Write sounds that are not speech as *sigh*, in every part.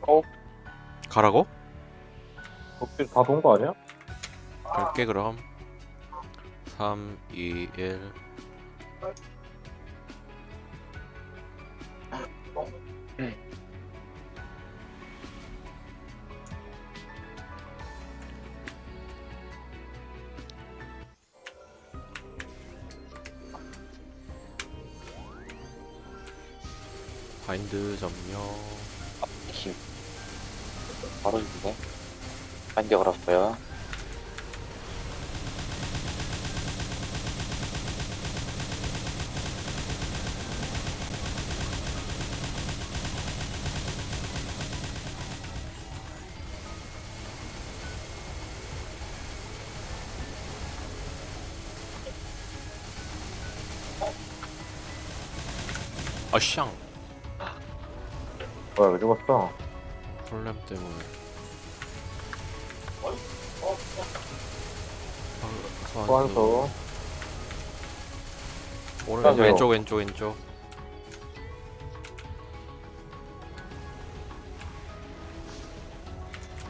가라고? 가라고? 덕질 다 돈 거 아니야? 갈게 그럼 3, 2, 1 바인드 점령 힘. 바로 이기네. 반격 걸었어요. 아샹 뭐야 왜 죽었어? 프로그램 때문에. 아, 소환수 오른 소환수. 왼쪽 왼쪽 왼쪽.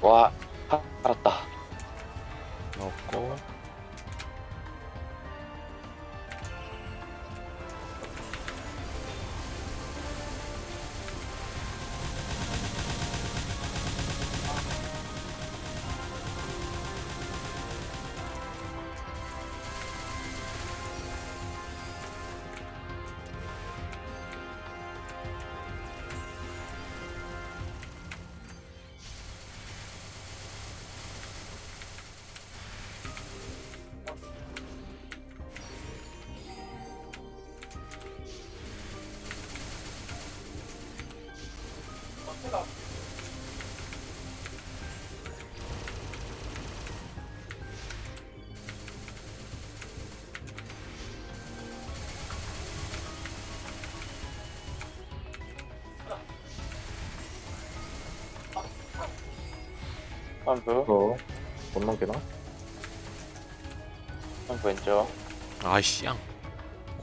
와, 선수, 너못 넘기나? 선수 왼쪽. 아이씨앙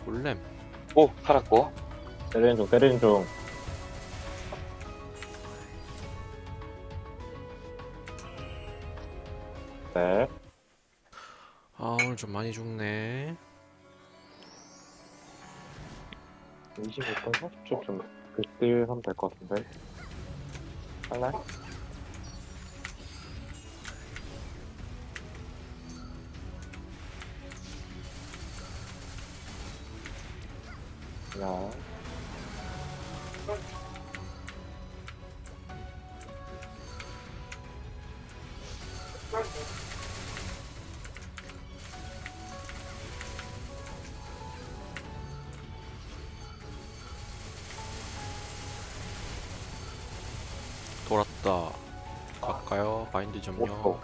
골렘 오, 살았고. 때리는 중 때리는 중 네. 아 오늘 좀 많이 죽네 25분 30초쯤 그딜 하면 될 것 같은데 할래? 야 돌았다 갈까요? 바인드 점령 오.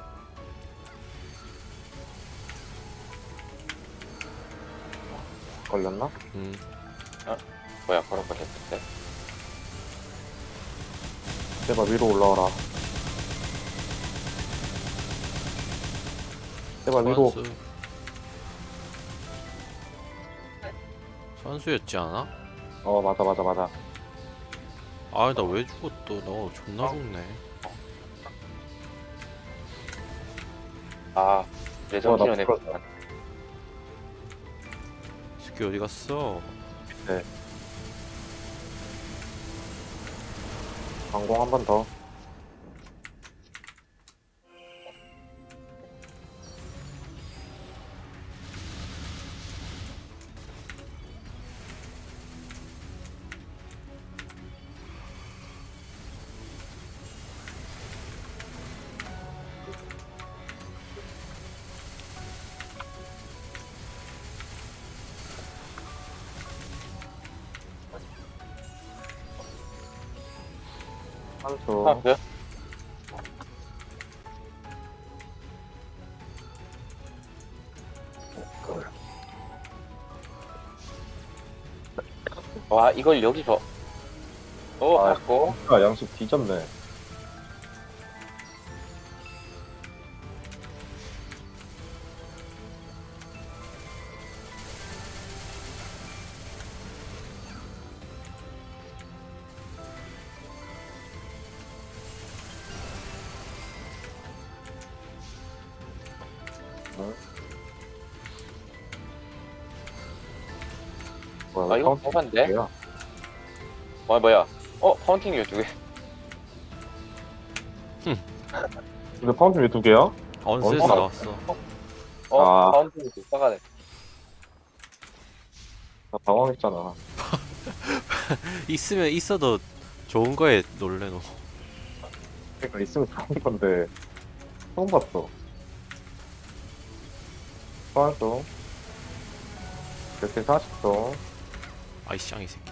걸렸나? 음 뭐야, 걸어 버렸는데. 제발 위로 올라와라 제발 위로 선수 선수였지 않아? 어 맞아 맞아 맞아 아 나 왜 죽었어 너 존나 죽네 아, 내 와, 나 정신을 풀었다. 어디 갔어? 방공 한 번 더. 한수. 선수. 와, 이걸 여기서. 오, 아, 살았고. 아 양식 뒤졌네. 아 이거 뽑았는데? 뭐야? 어 뭐야 어 파운틴 이거 두개 근데 파운틴 왜두 개야? 언셋에서 어? 나왔어 어 아. 파운틴이 두 개가 돼나 당황했잖아. *laughs* 있으면 있어도 좋은 거에 놀래 너 그러니까 있으면 좋은 건데 처음 봤어. 소환수. 이렇게 40도. 아이 쌍이 새끼.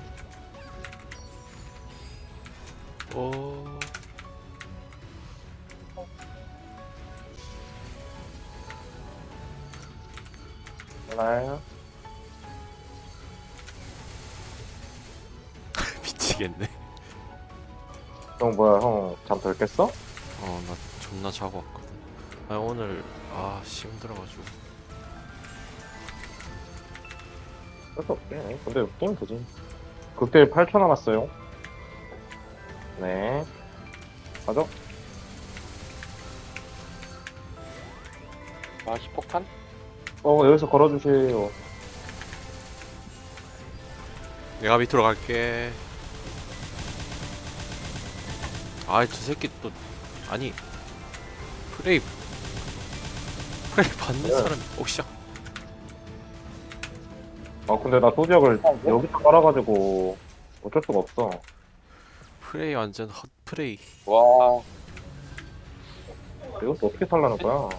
오 하나. *laughs* 미치겠네. 형 뭐야 형잠덜 깼어? 어나 존나 자고 왔거든. 아 오늘 아씨 힘들어가지고 할수 없게. 근데 게임 되지. 극딜 8초 남았어요. 네. 가죠? 아 시 폭탄? 어 여기서 걸어주세요. 내가 밑으로 갈게 아이 저 새끼 또 아니 프레이 프레이 받는 네. 사람이 오샤 아 근데 나 소지역을 어, 뭐? 여기서 깔아가지고 어쩔 수가 없어. 프레이 완전 헛 프레이 와 이것도 어떻게 살라는 거야?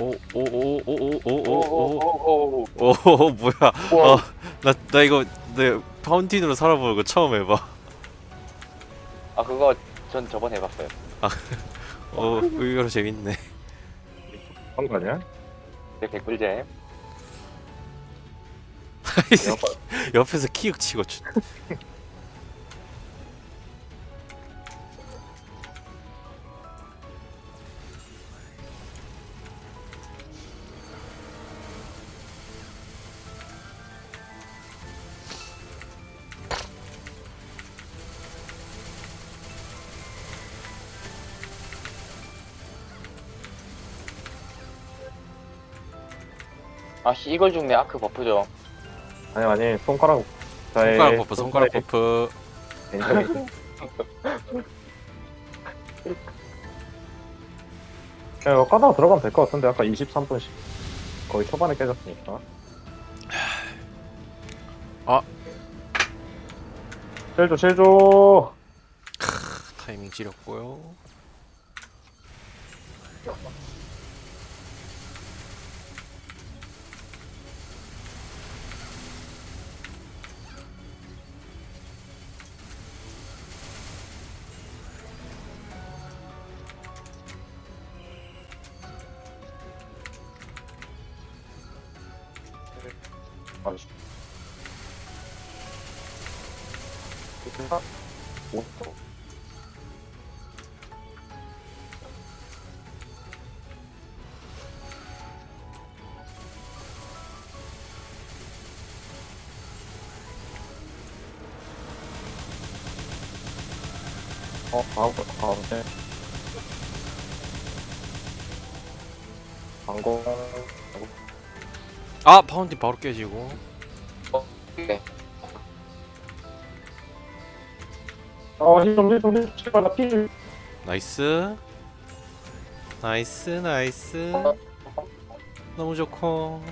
오오오오오오오오 오 오오오오 오 뭐야 우와. 어, 나, 나 이거 내 파운틴으로 살아보는 거 처음 해봐 아 그거 전 저번에 해봤어요 *laughs* 어 의외로 재밌네 한거 아니야? 제 개꿀잼. *laughs* 옆에서 키읔 치고 주- *laughs* 아씨 이걸 죽네 아크 버프죠 아니 아니 손가락 자에 손가락 버프 손가락 버프 괜찮이. 야, 이거 까다가 들어가면 될 것 같은데 아까 23분씩 거의 초반에 깨졌으니까. 아. 실조 실조. 타이밍 지렸고요 아이씨. 오, 어, 아우, 아우, 네. 광고. 아 파운틴 바로 깨지고 네. 어, 힐좀, 힐좀, 힐좀, 제발, 나 필. 나이스 나이스 나이스 너무 좋고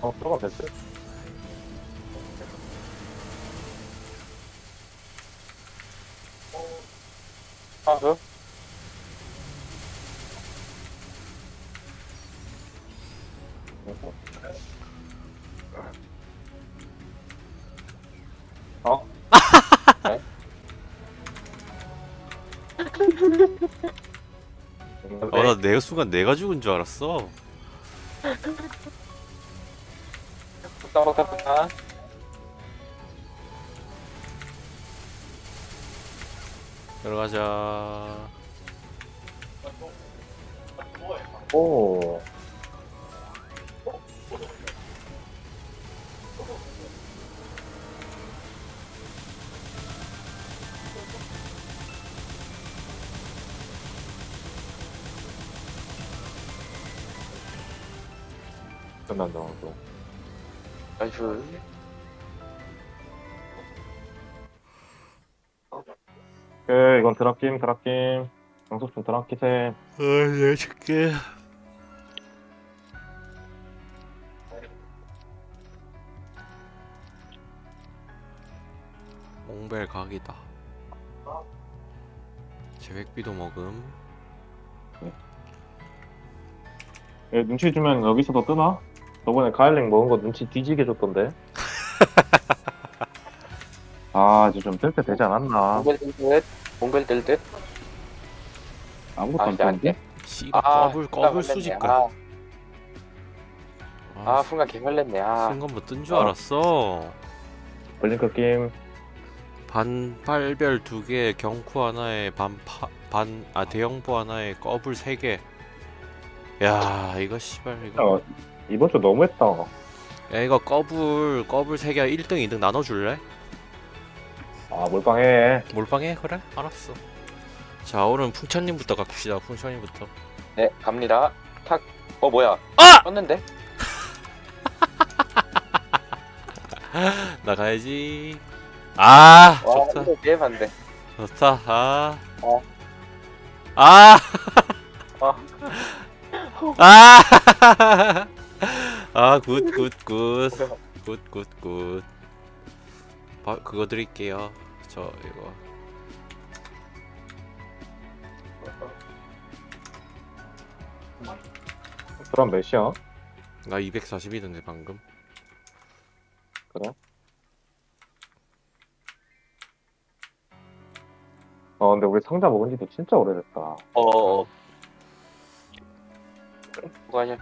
어, 들어가 됐어. 어? *laughs* 네? 어 나 내가 순간 내가 죽은 줄 알았어 폭탄 들어가자 오. 끝난다 또. 나이스. 오케이 이건 드랍김 드랍김. 영속준 드랍kit에 아, 내 줄게. 옹벨 각이다. 제백비도 먹음. 얘 눈치 주면 여기서도 뜨나? 저번에 가일링 먹은 거 눈치 뒤지게 줬던데. *laughs* 아 이제 좀 뜰 때 되지 않았나? 몽벨 뜰 듯. 몽벨 뜰 듯. 아무것도 아, 안 이제 안 뜨는데? 돼. 씨발 아, 꺼불 순간 꺼불. 수집가. 아, 아, 아, 순간 개 걸렸네. 아, 쓴건뭐뜬 줄 아. 알았어. 블링크 게임 반팔별 두 개, 경쿠 하나에 반파 반아 대형보 하나에 꺼불 세 개. 야 이거 씨발 이거. 야, 이번 주 너무했다. 야 이거 꺼불 꺼불 세 개 1등 2등 나눠줄래? 아 몰빵해. 몰빵해 그래? 알았어. 자 오늘은 풍천님부터 갑시다. 풍천님부터. 네, 갑니다. 탁. 어, 뭐야? 아! 떴는데? *laughs* 나가야지. 아 와, 좋다 이거 게임한데. 좋다. 아. 어. 아. 어. 아. *laughs* *laughs* 아, 굿, 굿, 굿. 굿, 굿, 굿. 바, 그거 드릴게요. 저 이거. 그럼 몇이야? 나 240이던데 방금. 어 근데 우리 상자 먹은 지도 진짜 오래됐다. 어, 어. 어. 수고하셨